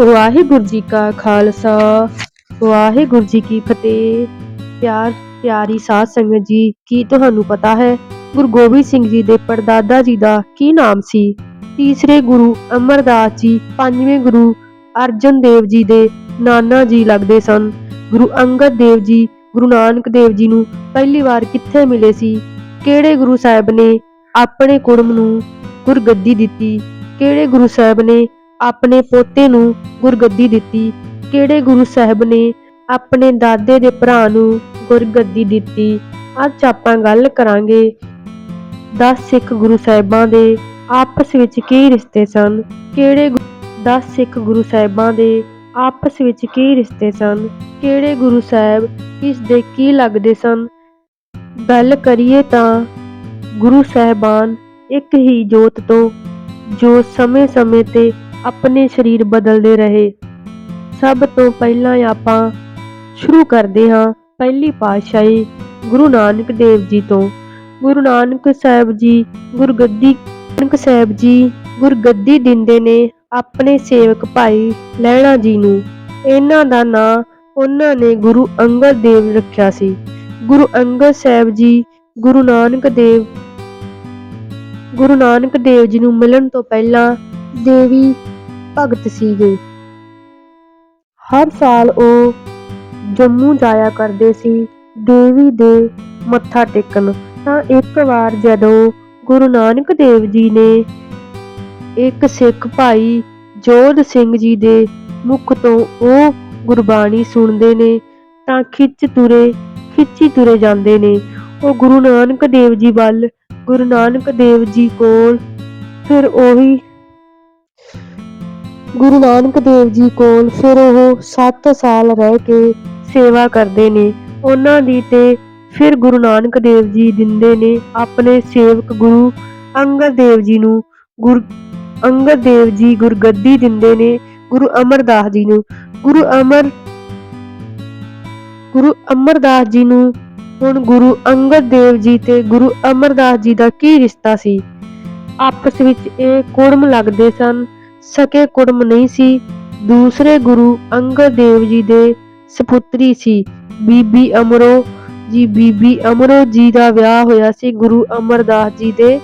ਵਾਹਿਗੁਰੂ ਜੀ ਕਾ ਖਾਲਸਾ, ਵਾਹਿਗੁਰੂ ਜੀ ਕੀ ਫਤਿਹ। ਪਿਆਰ, ਪਿਆਰੀ ਸਾਧ ਸੰਗਤ ਜੀ, ਕੀ ਤੁਹਾਨੂੰ ਪਤਾ ਹੈ ਗੁਰੂ ਗੋਬਿੰਦ ਸਿੰਘ ਜੀ ਦੇ ਪੜਦਾਦਾ ਜੀ ਦਾ ਕੀ ਨਾਮ ਸੀ? ਤੀਸਰੇ ਗੁਰੂ ਅਮਰਦਾਸ ਜੀ, ਪੰਜਵੇਂ ਗੁਰੂ ਅਰਜਨ ਦੇਵ ਜੀ ਦੇ ਨਾਨਾ ਜੀ ਲੱਗਦੇ ਸਨ। ਗੁਰੂ ਅੰਗਦ ਦੇਵ ਜੀ, ਗੁਰੂ ਨਾਨਕ ਦੇਵ ਜੀ ਨੂੰ ਪਹਿਲੀ ਵਾਰ ਕਿੱਥੇ ਮਿਲੇ ਸੀ? ਕਿਹੜੇ ਗੁਰੂ ਸਾਹਿਬ ਨੇ ਆਪਣੇ ਕੁੜਮ ਨੂੰ ਗੁਰਗੱਦੀ ਦਿੱਤੀ? ਕਿਹੜੇ ਗੁਰੂ ਸਾਹਿਬ ਨੇ ਆਪਣੇ ਪੋਤੇ ਨੂੰ ਗੁਰਗੱਦੀ ਦਿੱਤੀ। ਕਿਹੜੇ ਗੁਰੂ ਸਾਹਿਬ ਨੇ ਆਪਣੇ ਦਾਦੇ ਦੇ ਭਰਾ ਨੂੰ ਗੁਰਗੱਦੀ ਦਿੱਤੀ? ਅੱਜ ਆਪਾਂ ਗੱਲ ਕਰਾਂਗੇ। 10 ਸਿੱਖ ਗੁਰੂ ਸਾਹਿਬਾਂ ਦੇ ਆਪਸ ਵਿੱਚ ਕੀ ਰਿਸ਼ਤੇ ਸਨ? ਕਿਹੜੇ 10 ਸਿੱਖ ਗੁਰੂ ਸਾਹਿਬਾਂ ਦੇ ਆਪਸ ਵਿੱਚ ਕੀ ਰਿਸ਼ਤੇ ਸਨ? ਕਿਹੜੇ ਗੁਰੂ ਸਾਹਿਬ ਕਿਸ ਦੇ ਕੀ ਲੱਗਦੇ ਸਨ? ਗੱਲ ਕਰੀਏ ਤਾਂ ਗੁਰੂ ਸਾਹਿਬਾਨ ਇੱਕ ਹੀ ਜੋਤ ਤੋਂ, ਜੋ ਸਮੇਂ-ਸਮੇਂ ਤੇ ਆਪਣੇ ਸਰੀਰ ਬਦਲਦੇ ਰਹੇ। ਸਭ ਤੋਂ ਪਹਿਲਾਂ ਆਪਾਂ ਸ਼ੁਰੂ ਕਰਦੇ ਹਾਂ ਪਹਿਲੀ ਪਾਤਸ਼ਾਹੀ ਗੁਰੂ ਨਾਨਕ ਦੇਵ ਜੀ ਤੋਂ। ਗੁਰੂ ਨਾਨਕ ਸਾਹਿਬ ਜੀ ਗੁਰਗੱਦੀ, ਨਾਨਕ ਸਾਹਿਬ ਜੀ ਗੁਰਗੱਦੀ ਦਿੰਦੇ ਨੇ ਆਪਣੇ ਸੇਵਕ ਭਾਈ ਲਹਿਣਾ ਜੀ ਨੂੰ। ਇਹਨਾਂ ਦਾ ਨਾਂ ਉਹਨਾਂ ਨੇ ਗੁਰੂ ਅੰਗਦ ਦੇਵ ਰੱਖਿਆ ਸੀ। ਗੁਰੂ ਅੰਗਦ ਸਾਹਿਬ ਜੀ ਗੁਰੂ ਨਾਨਕ ਦੇਵ, ਗੁਰੂ ਨਾਨਕ ਦੇਵ ਜੀ ਨੂੰ ਮਿਲਣ ਤੋਂ ਪਹਿਲਾਂ ਦੇਵੀ ਭਗਤ ਸੀਗੇ। ਹਰ ਸਾਲ ਉਹ ਜੰਮੂ ਜਾਇਆ ਕਰਦੇ ਸੀ, ਦੇਵੀ ਦੇ ਮੱਥਾ ਟੇਕਣ। ਤਾਂ ਇੱਕ ਵਾਰ ਜਦੋਂ ਗੁਰੂ ਨਾਨਕ ਦੇਵ ਜੀ ਨੇ ਇੱਕ ਸਿੱਖ ਭਾਈ ਜੋਧ ਸਿੰਘ ਜੀ ਦੇ ਮੁਖ ਤੋਂ ਉਹ ਗੁਰਬਾਣੀ ਸੁਣਦੇ ਨੇ, ਤਾਂ ਖਿੱਚ ਤੁਰੇ, ਖਿੱਚੀ ਤੁਰੇ ਜਾਂਦੇ ਨੇ। ਉਹ ਗੁਰੂ ਨਾਨਕ ਦੇਵ ਜੀ ਵੱਲ, ਗੁਰੂ ਨਾਨਕ ਦੇਵ ਜੀ ਕੋਲ, ਫਿਰ ਉਹੀ ਗੁਰੂ ਨਾਨਕ ਦੇਵ ਜੀ ਕੋਲ ਫਿਰ ਉਹ 7 ਸਾਲ ਰਹਿ ਕੇ ਸੇਵਾ ਕਰਦੇ ਨੇ। ਉਹਨਾਂ ਦੀ ਤੇ ਫਿਰ ਗੁਰੂ ਨਾਨਕ ਦੇਵ ਜੀ ਦਿੰਦੇ ਨੇ ਆਪਣੇ ਸੇਵਕ ਗੁਰੂ ਅੰਗਦ ਦੇਵ ਜੀ ਨੂੰ। ਗੁਰ ਅੰਗਦ ਦੇਵ ਜੀ ਗੁਰਗੱਦੀ ਦਿੰਦੇ ਨੇ ਗੁਰੂ ਅਮਰਦਾਸ ਜੀ ਨੂੰ। ਗੁਰੂ ਅਮਰ ਗੁਰੂ ਅਮਰਦਾਸ ਜੀ ਨੂੰ ਹੁਣ ਗੁਰੂ ਅੰਗਦ ਦੇਵ ਜੀ ਤੇ ਗੁਰੂ ਅਮਰਦਾਸ ਜੀ ਦਾ ਕੀ ਰਿਸ਼ਤਾ ਸੀ? ਆਪਸ ਵਿੱਚ ਇਹ ਕੁੜਮ ਲੱਗਦੇ ਸਨ। ਸਕੇ ਕੁੜਮ ਨਹੀਂ ਸੀ। ਦੂਸਰੇ ਗੁਰੂ ਅੰਗਦ ਦੇਵ ਜੀ ਦੇ ਸੁਪੁੱਤਰੀ ਸੀ। ਬੀਬੀ ਅਮਰੋ ਜੀ, ਬੀਬੀ ਅਮਰੋ ਜੀ ਦਾ ਵਿਆਹ ਹੋਇਆ ਸੀ ਗੁਰੂ ਅਮਰਦਾਸ ਜੀ ਦੇ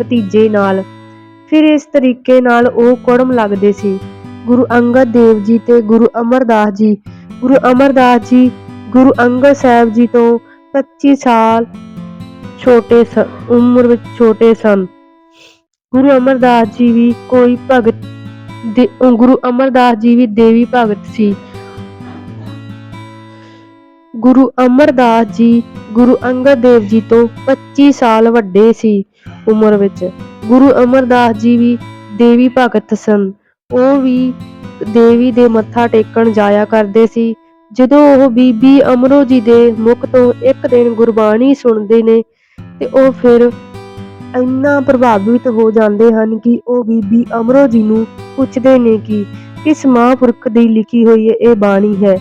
ਭਤੀਜੇ ਨਾਲ। ਫਿਰ ਇਸ ਤਰੀਕੇ ਨਾਲ ਉਹ ਕੁੜਮ ਲੱਗਦੇ ਸੀ। ਗੁਰੂ ਅੰਗਦ ਦੇਵ ਜੀ ਤੇ ਗੁਰੂ ਅਮਰਦਾਸ ਜੀ। ਗੁਰੂ ਅਮਰਦਾਸ ਜੀ ਗੁਰੂ ਅੰਗਦ ਸਾਹਿਬ ਜੀ ਤੋਂ 25 ਸਾਲ ਛੋਟੇ ਸ- ਉਮਰ ਵਿੱਚ ਛੋਟੇ ਸਨ। ਗੁਰੂ ਅਮਰਦਾਸ ਜੀ ਵੀ ਕੋਈ ਭਗਤ ਦੇ ਗੁਰੂ ਅਮਰਦਾਸ ਜੀ ਵੀ ਦੇਵੀ ਭਗਤ ਸੀ। ਗੁਰੂ ਅਮਰਦਾਸ ਜੀ ਗੁਰੂ ਅੰਗਦ ਦੇਵ ਜੀ ਤੋਂ 25 ਸਾਲ ਵੱਡੇ ਸੀ ਉਮਰ ਵਿੱਚ। ਗੁਰੂ ਅਮਰਦਾਸ ਜੀ ਵੀ ਦੇਵੀ ਭਗਤ ਸਨ। ਉਹ ਵੀ ਦੇਵੀ ਦੇ ਮੱਥਾ ਟੇਕਣ ਜਾਇਆ ਕਰਦੇ ਸੀ। ਜਦੋਂ ਉਹ ਬੀਬੀ ਅਮਰੋ ਜੀ ਦੇ ਮੁਖ ਤੋਂ ਇੱਕ ਦਿਨ ਗੁਰਬਾਣੀ ਸੁਣਦੇ ਨੇ ਤੇ ਉਹ ਫਿਰ ਇੰਨਾ ਪ੍ਰਭਾਵਿਤ ਹੋ ਜਾਂਦੇ ਹਨ ਕਿ ਉਹ ਬੀਬੀ ਅਮਰੋ ਜੀ ਨੂੰ ਪੁੱਛਦੇ ਨੇ ਕਿ ਕਿਸ ਮਹਾਂਪੁਰਖ ਦੀ ਲਿਖੀ ਹੋਈ ਇਹ ਬਾਣੀ ਹੈ।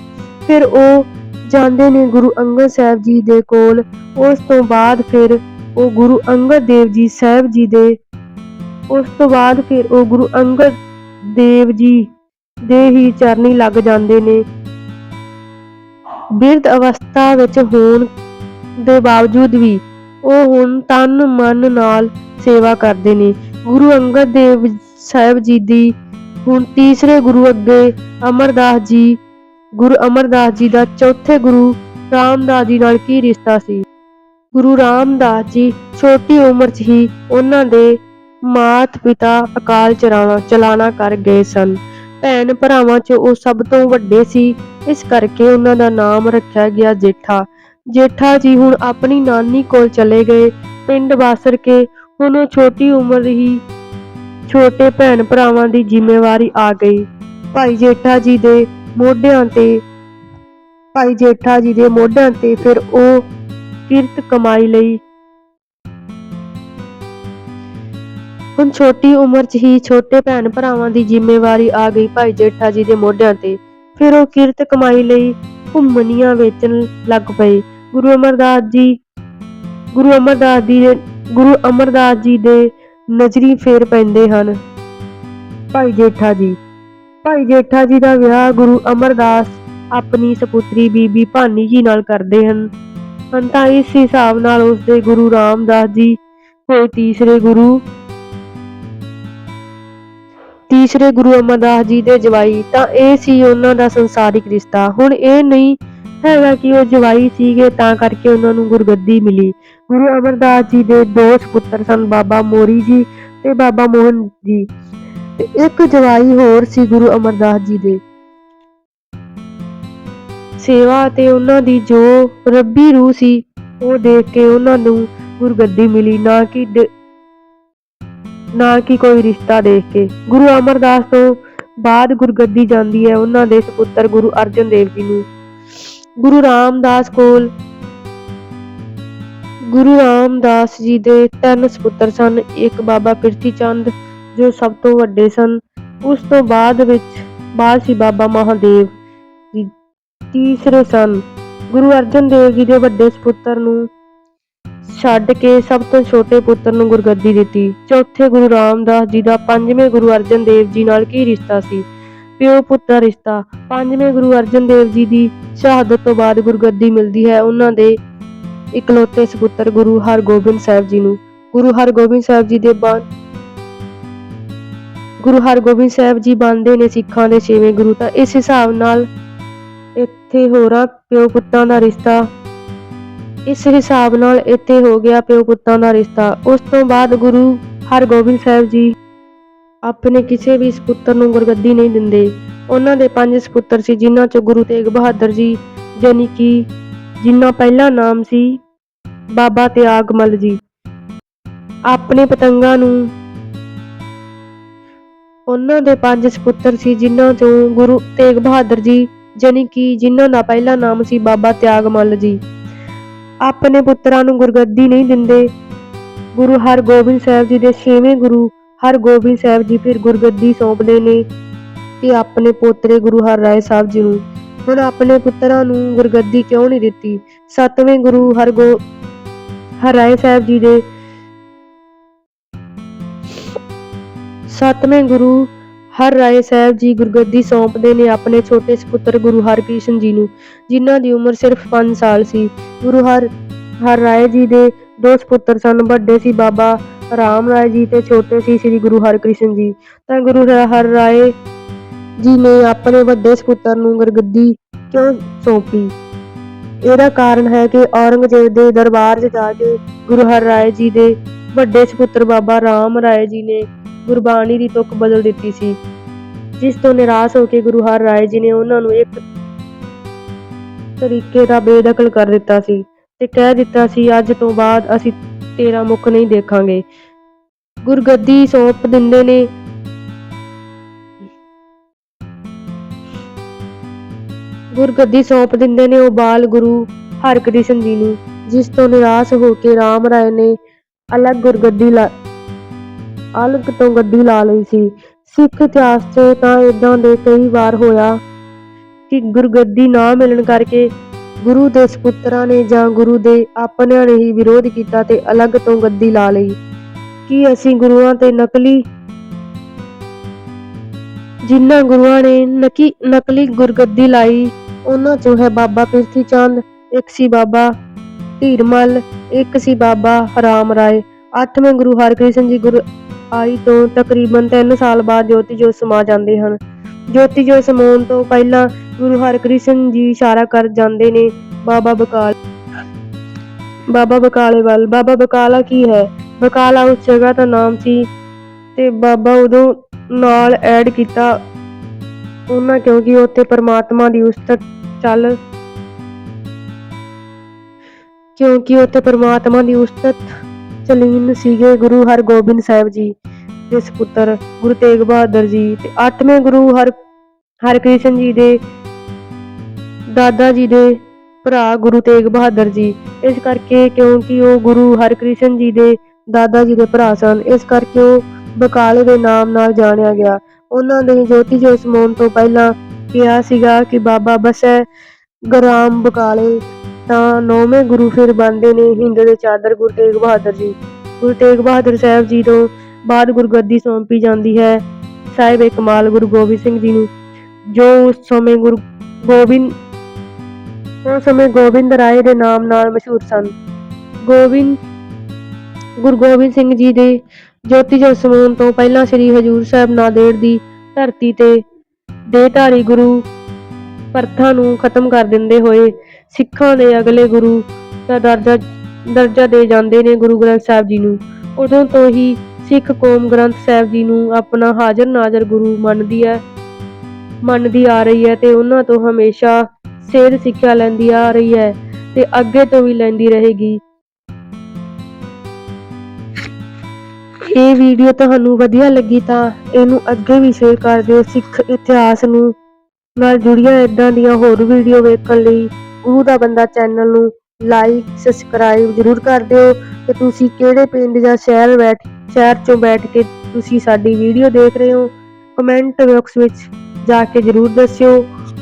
ਫਿਰ ਉਹ ਜਾਂਦੇ ਨੇ ਗੁਰੂ ਅੰਗਦ ਸਾਹਿਬ ਜੀ ਦੇ ਕੋਲ। ਉਸ ਤੋਂ ਬਾਅਦ ਫਿਰ ਉਹ ਗੁਰੂ ਅੰਗਦ ਦੇਵ ਜੀ ਸਾਹਿਬ ਜੀ ਦੇ ਉਸ ਤੋਂ ਬਾਅਦ ਫਿਰ ਉਹ ਗੁਰੂ ਅੰਗਦ ਦੇਵ ਜੀ ਦੇ ਹੀ ਚਰਨੀ ਲੱਗ ਜਾਂਦੇ ਨੇ। ਬਿਰਧ ਅਵਸਥਾ ਵਿੱਚ ਹੋਣ ਦੇ ਬਾਵਜੂਦ ਵੀ ਉਹ ਹੁਣ ਤਨ ਮਨ ਨਾਲ ਸੇਵਾ ਕਰਦੇ ਨੇ। ਗੁਰੂ ਅੰਗਦ ਦੇਵ ਸਾਹਿਬ ਜੀ ਦੀ ਹੁਣ ਤੀਸਰੇ ਗੁਰੂ ਅੱਗੇ ਅਮਰਦਾਸ ਜੀ, ਗੁਰੂ ਅਮਰਦਾਸ ਜੀ ਦਾ ਚੌਥੇ ਗੁਰੂ ਰਾਮਦਾਸ ਜੀ ਨਾਲ ਕੀ ਰਿਸ਼ਤਾ ਸੀ? ਗੁਰੂ ਰਾਮਦਾਸ ਜੀ ਛੋਟੀ ਉਮਰ 'ਚ ਹੀ ਉਹਨਾਂ ਦੇ ਮਾਤ ਪਿਤਾ ਅਕਾਲ ਚਲਾਣਾ ਚਲਾਣਾ ਕਰ ਗਏ ਸਨ। ਭੈਣ ਭਰਾਵਾਂ 'ਚ ਉਹ ਸਭ ਤੋਂ ਵੱਡੇ ਸੀ। ਇਸ ਕਰਕੇ ਉਹਨਾਂ ਦਾ ਨਾਮ ਰੱਖਿਆ ਗਿਆ ਜੇਠਾ। ਜੇਠਾ ਜੀ ਹੁਣ ਆਪਣੀ ਨਾਨੀ ਕੋਲ ਚਲੇ ਗਏ। ਪਿੰਡ ਬਾਸਰ ਕੇ ਹੁਣ ਉਹ ਛੋਟੀ ਉਮਰ ਹੀ ਛੋਟੇ ਭੈਣ ਭਰਾਵਾਂ ਦੀ ਜ਼ਿੰਮੇਵਾਰੀ ਆ ਗਈ। ਭਾਈ ਜੇਠਾ ਜੀ ਦੇ ਮੋਢਿਆਂ ਤੇ ਭਾਈ ਜੇਠਾ ਜੀ ਦੇ ਮੋਢਿਆਂ ਤੇ ਫਿਰ ਉਹ ਕਿਰਤ ਕਮਾਈ ਲਈ। ਹੁਣ ਛੋਟੀ ਉਮਰ 'ਚ ਹੀ ਛੋਟੇ ਭੈਣ ਭਰਾਵਾਂ ਦੀ ਜ਼ਿੰਮੇਵਾਰੀ ਆ ਗਈ ਭਾਈ ਜੇਠਾ ਜੀ ਦੇ ਮੋਢਿਆਂ ਤੇ। ਫਿਰ ਉਹ ਕਿਰਤ ਕਮਾਈ ਲਈ ਘੁੰਮਣੀਆਂ ਵੇਚਣ ਲੱਗ ਪਏ। ਗੁਰੂ ਅਮਰਦਾਸ ਜੀ, ਗੁਰੂ ਅਮਰਦਾਸ ਜੀ ਦੇ, ਗੁਰੂ ਅਮਰਦਾਸ ਜੀ ਦੇ ਨਜ਼ਰੀ ਫੇਰ ਪੈਂਦੇ ਹਨ। ਭਾਈ ਜੇਠਾ ਜੀ, ਭਾਈ ਜੇਠਾ ਜੀ ਦਾ ਵਿਆਹ ਗੁਰੂ ਅਮਰਦਾਸ ਆਪਣੀ ਸਪੁੱਤਰੀ ਬੀਬੀ ਭਾਨੀ ਜੀ ਨਾਲ ਕਰਦੇ ਹਨ। ਹਨ ਤਾਂ ਇਸ ਹਿਸਾਬ ਨਾਲ ਉਸਦੇ ਗੁਰੂ ਰਾਮਦਾਸ ਜੀ ਹੋਏ ਤੀਸਰੇ ਗੁਰੂ ਤੀਸਰੇ ਗੁਰੂ ਅਮਰਦਾਸ ਜੀ ਦੇ ਜਵਾਈ ਤਾਂ ਇਹ ਸੀ ਉਹਨਾਂ ਦਾ ਸੰਸਾਰਿਕ ਰਿਸ਼ਤਾ। ਹੁਣ ਇਹ ਨਹੀਂ ਹੈਗਾ ਕਿ ਉਹ ਜਵਾਈ ਸੀਗੇ, ਤਾਂ ਕਰਕੇ ਉਹਨਾਂ ਨੂੰ ਗੁਰਗੱਦੀ ਮਿਲੀ। ਗੁਰੂ ਅਮਰਦਾਸ ਜੀ ਦੇ ਦੋ ਸੁਪੁੱਤਰ ਸਨ ਬਾਬਾ ਮੋਰੀ ਜੀ ਤੇ ਬਾਬਾ ਮੋਹਨ ਜੀ। ਤੇ ਇੱਕ ਜਵਾਈ ਹੋਰ ਸੀ ਗੁਰੂ ਅਮਰਦਾਸ ਜੀ ਦੇ। ਸੇਵਾ ਤੇ ਉਹਨਾਂ ਦੀ ਜੋ ਰੱਬੀ ਰੂਹ ਸੀ, ਉਹ ਦੇਖ ਕੇ ਉਹਨਾਂ ਨੂੰ ਗੁਰਗੱਦੀ ਮਿਲੀ, ਨਾ ਕਿ ਨਾ ਕਿ ਕੋਈ ਰਿਸ਼ਤਾ ਦੇਖ ਕੇ। ਗੁਰੂ ਅਮਰਦਾਸ ਤੋਂ ਬਾਅਦ ਗੁਰਗੱਦੀ ਜਾਂਦੀ ਹੈ। ਉਹਨਾਂ ਦੇ ਸੁਪੁੱਤਰ ਗੁਰੂ ਅਰਜਨ ਦੇਵ ਜੀ ਨੂੰ ਗੁਰੂ ਰਾਮਦਾਸ ਕੋਲ। ਗੁਰੂ ਰਾਮਦਾਸ ਜੀ ਦੇ ਤਿੰਨ ਸੁਪੁੱਤਰ ਸਨ, ਇੱਕ ਬਾਬਾ ਪ੍ਰਿਥੀ ਚੰਦ, ਜੋ ਸਭ ਤੋਂ ਵੱਡੇ ਸਨ। ਉਸ ਤੋਂ ਬਾਅਦ ਵਿੱਚ ਬਾਅਦ ਸੀ ਬਾਬਾ ਮਹਾਦੇਵ ਜੀ ਤੀਸਰੇ ਸਨ। ਗੁਰੂ ਅਰਜਨ ਦੇਵ ਜੀ ਦੇ ਵੱਡੇ ਸੁਪੁੱਤਰ ਨੂੰ ਛੱਡ ਕੇ ਸਭ ਤੋਂ ਛੋਟੇ ਪੁੱਤਰ ਨੂੰ ਗੁਰਗੱਦੀ ਦਿੱਤੀ। ਚੌਥੇ ਗੁਰੂ ਰਾਮਦਾਸ ਜੀ ਦਾ ਪੰਜਵੇਂ ਗੁਰੂ ਅਰਜਨ ਦੇਵ ਜੀ ਨਾਲ ਕੀ ਰਿਸ਼ਤਾ ਸੀ? ਪਿਓ ਪੁੱਤ ਦਾ ਰਿਸ਼ਤਾ। ਪੰਜਵੇਂ ਗੁਰੂ ਅਰਜਨ ਦੇਵ ਜੀ ਦੀ ਸ਼ਹਾਦਤ ਤੋਂ ਬਾਅਦ ਗੁਰਗੱਦੀ ਮਿਲਦੀ ਹੈ। ਉਹਨਾਂ ਦੇ ਇਕਲੌਤੇ ਸੁਪੁੱਤਰ ਗੁਰੂ ਹਰਗੋਬਿੰਦ ਸਾਹਿਬ ਜੀ ਨੂੰ। ਗੁਰੂ ਹਰਗੋਬਿੰਦ ਸਾਹਿਬ ਜੀ ਦੇ ਬਾਅਦ ਗੁਰੂ ਹਰਗੋਬਿੰਦ ਸਾਹਿਬ ਜੀ ਬਣਦੇ ਨੇ ਸਿੱਖਾਂ ਦੇ ਛੇਵੇਂ ਗੁਰੂ ਤਾਂ ਇਸ ਹਿਸਾਬ ਨਾਲ ਇੱਥੇ ਹੋਰਾਂ ਪਿਓ ਪੁੱਤਾਂ ਦਾ ਰਿਸ਼ਤਾ ਇਸ ਹਿਸਾਬ ਨਾਲ ਇੱਥੇ ਹੋ ਗਿਆ ਪਿਓ ਪੁੱਤਾਂ ਦਾ ਰਿਸ਼ਤਾ। ਉਸ ਤੋਂ ਬਾਅਦ ਗੁਰੂ ਹਰਗੋਬਿੰਦ ਸਾਹਿਬ ਜੀ ਆਪਣੇ ਕਿਸੇ ਵੀ ਸੁਪੁੱਤਰ ਨੂੰ ਗੁਰਗੱਦੀ ਨਹੀਂ ਦਿੰਦੇ। ਉਹਨਾਂ ਦੇ ਪੰਜ ਸੁਪੁੱਤਰ ਸੀ, ਜਿਨ੍ਹਾਂ ਚੋਂ ਗੁਰੂ ਤੇਗ ਬਹਾਦਰ ਜੀ, ਜਾਣੀ ਕਿ ਜਿਨ੍ਹਾਂ ਪਹਿਲਾ ਨਾਮ ਸੀ ਬਾਬਾ ਤਿਆਗਮਲ ਜੀ। ਆਪਣੇ ਪਤੰਗਾਂ ਨੂੰ ਉਹਨਾਂ ਦੇ ਪੰਜ ਸੁਪੁੱਤਰ ਸੀ, ਜਿਨ੍ਹਾਂ ਚੋਂ ਗੁਰੂ ਤੇਗ ਬਹਾਦਰ ਜੀ, ਜਾਣੀ ਕਿ ਜਿਨ੍ਹਾਂ ਦਾ ਪਹਿਲਾ ਨਾਮ ਸੀ ਬਾਬਾ ਤਿਆਗਮਲ ਜੀ। ਆਪਣੇ ਪੁੱਤਰਾਂ ਨੂੰ ਗੁਰਗੱਦੀ ਨਹੀਂ ਦਿੰਦੇ। ਗੁਰੂ ਹਰਗੋਬਿੰਦ ਸਾਹਿਬ ਜੀ ਦੇ ਛੇਵੇਂ ਗੁਰੂ ਹਰਗੋਬਿੰਦ ਸਾਹਿਬ ਜੀ ਫਿਰ ਗੁਰਗੱਦੀ ਸੌਂਪਦੇ ਨੇ ਤੇ ਆਪਣੇ ਪੋਤਰੇ ਗੁਰੂ ਹਰ ਰਾਏ ਸਾਹਿਬ ਜੀ ਨੂੰ। ਹੁਣ ਆਪਣੇ ਪੁੱਤਰਾਂ ਨੂੰ ਗੁਰਗੱਦੀ ਕਿਉਂ ਨਹੀਂ ਦਿੱਤੀ? ਸੱਤਵੇਂ ਗੁਰੂ ਹਰਗੋ ਹਰ ਰਾਏ ਸਾਹਿਬ ਜੀ ਦੇ ਸੱਤਵੇਂ ਗੁਰੂ ਹਰ ਰਾਏ ਸਾਹਿਬ ਜੀ ਗੁਰਗੱਦੀ ਸੌਂਪਦੇ ਨੇ ਆਪਣੇ ਛੋਟੇ ਸੁਪੁੱਤਰ ਗੁਰੂ ਹਰਕ੍ਰਿਸ਼ਨ ਜੀ ਨੂੰ, ਜਿਨ੍ਹਾਂ ਦੀ ਉਮਰ ਸਿਰਫ 5 ਸਾਲ ਸੀ। ਗੁਰੂ ਹਰ ਹਰ ਰਾਏ ਜੀ ਦੇ ਦੋ ਸੁਪੁੱਤਰ ਸਨ, ਵੱਡੇ ਸੀ ਬਾਬਾ ਰਾਮ ਰਾਏ ਜੀ ਤੇ ਛੋਟੇ ਸੀ ਸ੍ਰੀ ਗੁਰੂ ਹਰਕ੍ਰਿਸ਼ਨ ਜੀ। ਤਾਂ ਗੁਰੂ ਹਰ ਰਾਏ ਜੀ ਨੇ ਆਪਣੇ ਵੱਡੇ ਸੁਪੁੱਤਰ ਨੂੰ ਗੁਰਗੱਦੀ ਕਿਉਂ ਸੌਂਪੀ? ਇਹਦਾ ਕਾਰਨ ਹੈ ਕਿ ਔਰੰਗਜ਼ੇਬ ਦੇ ਦਰਬਾਰ 'ਚ ਜਾ ਕੇ ਗੁਰੂ ਹਰਰਾਏ ਜੀ ਦੇ ਵੱਡੇ ਸੁਪੁੱਤਰ ਬਾਬਾ ਰਾਮ ਰਾਏ ਜੀ ਨੇ ਗੁਰਬਾਣੀ ਦੀ ਤੁਕ ਬਦਲ ਦਿੱਤੀ ਸੀ। ਜਿਸ ਤੋਂ ਨਿਰਾਸ਼ ਹੋ ਕੇ ਗੁਰੂ ਹਰ ਰਾਏ ਜੀ ਨੇ ਉਹਨਾਂ ਨੂੰ ਇੱਕ ਤਰੀਕੇ ਦਾ ਬੇਦਖਲ ਕਰ ਦਿੱਤਾ ਸੀ ਤੇ ਕਹਿ ਦਿੱਤਾ ਸੀ, ਅੱਜ ਤੋਂ ਬਾਅਦ ਅਸੀਂ ਤੇਰਾ ਮੁਖ ਨਹੀਂ ਦੇਖਾਂਗੇ। ਗੁਰਗੱਦੀ ਸੌਂਪ ਦਿੰਦੇ ਨੇ। ਗੁਰਗੱਦੀ ਸੌਂਪ ਦਿੰਦੇ ਨੇ ਉਹ ਬਾਲ ਗੁਰੂ ਹਰਕ੍ਰਿਸ਼ਨ ਜੀ ਨੂੰ, ਜਿਸ ਤੋਂ ਨਿਰਾਸ਼ ਹੋ ਕੇ ਰਾਮ ਰਾਏ ਨੇ ਅਲੱਗ ਗੁਰਗੱਦੀ ਲਾ, ਅਲੱਗ ਤੋਂ ਗੱਦੀ ਲਾ ਲਈ ਸੀ। ਸਿੱਖ ਇਤਿਹਾਸ 'ਚ ਤਾਂ ਇਦਾਂ ਦੇ ਕਈ ਵਾਰ ਹੋਇਆ ਕਿ ਗੁਰਗੱਦੀ ਨਾ ਮਿਲਣ ਕਰਕੇ ਗੁਰੂ ਦੇ ਸੁਪੁੱਤਰਾਂ ਨੇ ਜਾਂ ਗੁਰੂ ਦੇ ਆਪਣਿਆਂ ਨੇ ਹੀ ਵਿਰੋਧ ਕੀਤਾ ਤੇ ਅਲੱਗ ਤੋਂ ਗੱਦੀ ਲਾ ਲਈ। ਕੀ ਅਸੀਂ ਗੁਰੂਆਂ ਤੇ ਨਕਲੀ, ਜਿਨ੍ਹਾਂ ਗੁਰੂਆਂ ਨੇ ਨਕੀ, ਨਕਲੀ ਗੁਰਗੱਦੀ ਲਾਈ, ਉਹਨਾਂ ਚੋਂ ਹੈ ਬਾਬਾ ਪ੍ਰਿਥੀ ਚੰਦ, ਇੱਕ ਸੀ ਬਾਬਾ ਧੀਰਮਲ, ਇੱਕ ਸੀ ਬਾਬਾ ਰਾਮ ਰਾਏ। ਅੱਠਵੇਂ ਗੁਰੂ ਹਰਕ੍ਰਿਸ਼ਨ ਜੀ ਗੁਰ ਆਈ ਤੋਂ ਤਕਰੀਬਨ 3 ਸਾਲ ਬਾਅਦ ਜੋਤੀ ਜੋਤ ਸਮਾ ਜਾਂਦੇ ਹਨ। ਜੋਤੀ ਜੋਤ ਸਮਾਉਣ ਤੋਂ ਪਹਿਲਾਂ ਗੁਰੂ ਹਰਕ੍ਰਿਸ਼ਨ ਜੀ ਇਸ਼ਾਰਾ ਕਰ ਜਾਂਦੇ ਨੇ, ਬਾਬਾ ਬਕਾਲ। ਬਾਬਾ ਬਕਾਲੇ ਵੱਲ, ਬਾਬਾ ਬਕਾਲਾ ਕੀ ਹੈ? ਬਕਾਲਾ ਉਸ ਜਗ੍ਹਾ ਦਾ ਨਾਮ ਸੀ ਤੇ ਬਾਬਾ ਉਦੋਂ ਨਾਲ ਐਡ ਕੀਤਾ ਉਹਨਾਂ ਕਿਉਂਕਿ ਉੱਥੇ ਪਰਮਾਤਮਾ ਦੀ ਉਸਤਤ ਚੱਲ ਕਿਉਂਕਿ ਉੱਥੇ ਪਰਮਾਤਮਾ ਦੀ ਉਸਤਤ ਚਲੀਨ ਸੀਗੇ ਗੁਰੂ ਹਰਗੋਬਿੰਦ ਸਾਹਿਬ ਜੀ ਦੇ ਸੁਪੁੱਤਰ ਗੁਰੂ ਤੇਗ ਬਹਾਦਰ ਜੀ ਤੇ ਅੱਠਵੇਂ ਗੁਰੂ ਹਰ ਹਰਕ੍ਰਿਸ਼ਨ ਜੀ ਦੇ ਦਾਦਾ ਜੀ ਦੇ ਭਰਾ ਗੁਰੂ ਤੇਗ ਬਹਾਦਰ ਜੀ। ਇਸ ਕਰਕੇ ਕਿਉਂਕਿ ਉਹ ਗੁਰੂ ਹਰਕ੍ਰਿਸ਼ਨ ਜੀ ਦੇ ਦਾਦਾ ਜੀ ਦੇ ਭਰਾ ਸਨ, ਇਸ ਕਰਕੇ ਉਹ ਬਕਾਲੇ ਦੇ ਨਾਮ ਨਾਲ ਜਾਣਿਆ ਗਿਆ। ਉਹਨਾਂ ਨੇ ਜੋਤੀ ਜੋਤ ਸਮਾਉਣ ਤੋਂ ਪਹਿਲਾਂ ਕਿਹਾ ਸੀਗਾ ਕਿ ਬਾਬਾ ਬਸੈ ਗ੍ਰਾਮ ਬਕਾਲੇ, ਤਾਂ ਨੌਵੇਂ ਗੁਰੂ ਫਿਰ ਬਣਦੇ ਨੇ ਹਿੰਦ ਦੇ ਚਾਦਰ ਗੁਰੂ ਤੇਗ ਬਹਾਦਰ ਜੀ। ਗੁਰੂ ਤੇਗ ਬਹਾਦਰ ਸਾਹਿਬ ਜੀ ਤੋਂ ਬਾਅਦ ਗੁਰਗੱਦੀ ਸੌਂਪੀ ਜਾਂਦੀ ਹੈ ਸਾਹਿਬ ਕਮਾਲ ਗੁਰੂ ਗੋਬਿੰਦ ਸਿੰਘ ਜੀ ਨੂੰ, ਜੋ ਉਸ ਸਮੇਂ ਗੁਰੂ ਗੋਬਿੰਦ ਉਸ ਸਮੇਂ ਗੋਬਿੰਦ ਰਾਏ ਦੇ ਨਾਮ ਨਾਲ ਮਸ਼ਹੂਰ ਸਨ। ਗੋਬਿੰਦ, ਗੁਰੂ ਗੋਬਿੰਦ ਸਿੰਘ ਜੀ ਦੇ ਜੋਤੀ ਜੋਤ ਸਮਾਉਣ ਤੋਂ ਪਹਿਲਾਂ ਸ੍ਰੀ ਹਜੂਰ ਸਾਹਿਬ ਨਾਂਦੇੜ ਦੀ ਧਰਤੀ ਤੇ ਦੇਹਧਾਰੀ ਗੁਰੂ ਪ੍ਰਥਾ ਨੂੰ ਖਤਮ ਕਰ ਦਿੰਦੇ ਹੋਏ ਸਿੱਖਾਂ ਦੇ ਅਗਲੇ ਗੁਰੂ ਦਾ ਦਰਜਾ ਦਰਜਾ ਦੇ ਜਾਂਦੇ ਨੇ ਗੁਰੂ ਗ੍ਰੰਥ ਸਾਹਿਬ ਜੀ ਨੂੰ। ਉਦੋਂ ਤੋਂ ਹੀ ਸਿੱਖ ਕੌਮ ਗ੍ਰੰਥ ਸਾਹਿਬ ਜੀ ਨੂੰ ਆਪਣਾ ਹਾਜ਼ਰ ਨਾਜ਼ਰ ਗੁਰੂ ਮੰਨਦੀ ਹੈ, ਮੰਨਦੀ ਆ ਰਹੀ ਹੈ ਤੇ ਉਹਨਾਂ ਤੋਂ ਹਮੇਸ਼ਾ ਸੇਧ ਸਿੱਖਿਆ ਲੈਂਦੀ ਆ ਰਹੀ ਹੈ ਤੇ ਅੱਗੇ ਤੋਂ ਵੀ ਲੈਂਦੀ ਰਹੇਗੀ। ਇਹ ਵੀਡੀਓ ਤੁਹਾਨੂੰ ਵਧੀਆ ਲੱਗੀ ਤਾਂ ਇਹਨੂੰ ਅੱਗੇ ਵੀ ਸ਼ੇਅਰ ਕਰ ਦਿਓ। ਸਿੱਖ ਇਤਿਹਾਸ ਨੂੰ ਨਾਲ ਜੁੜੀਆਂ ਇਦਾਂ ਦੀਆਂ ਹੋਰ ਵੀਡੀਓ ਵੇਖਣ ਲਈ ਗੁਰੂ ਦਾ ਬੰਦਾ ਚੈਨਲ ਨੂੰ ਲਾਈਕ ਸਬਸਕ੍ਰਾਈਬ ਜ਼ਰੂਰ ਕਰ ਦਿਓ ਤੇ ਤੁਸੀਂ ਕਿਹੜੇ ਪਿੰਡ ਜਾਂ ਸ਼ਹਿਰ ਬੈਠ, ਸ਼ਹਿਰ ਚੋਂ ਬੈਠ ਕੇ ਤੁਸੀਂ ਸਾਡੀ ਵੀਡੀਓ ਦੇਖ ਰਹੇ ਹੋ ਕਮੈਂਟ ਬਾਕਸ ਵਿੱਚ ਜਾ ਕੇ ਜ਼ਰੂਰ ਦੱਸਿਓ।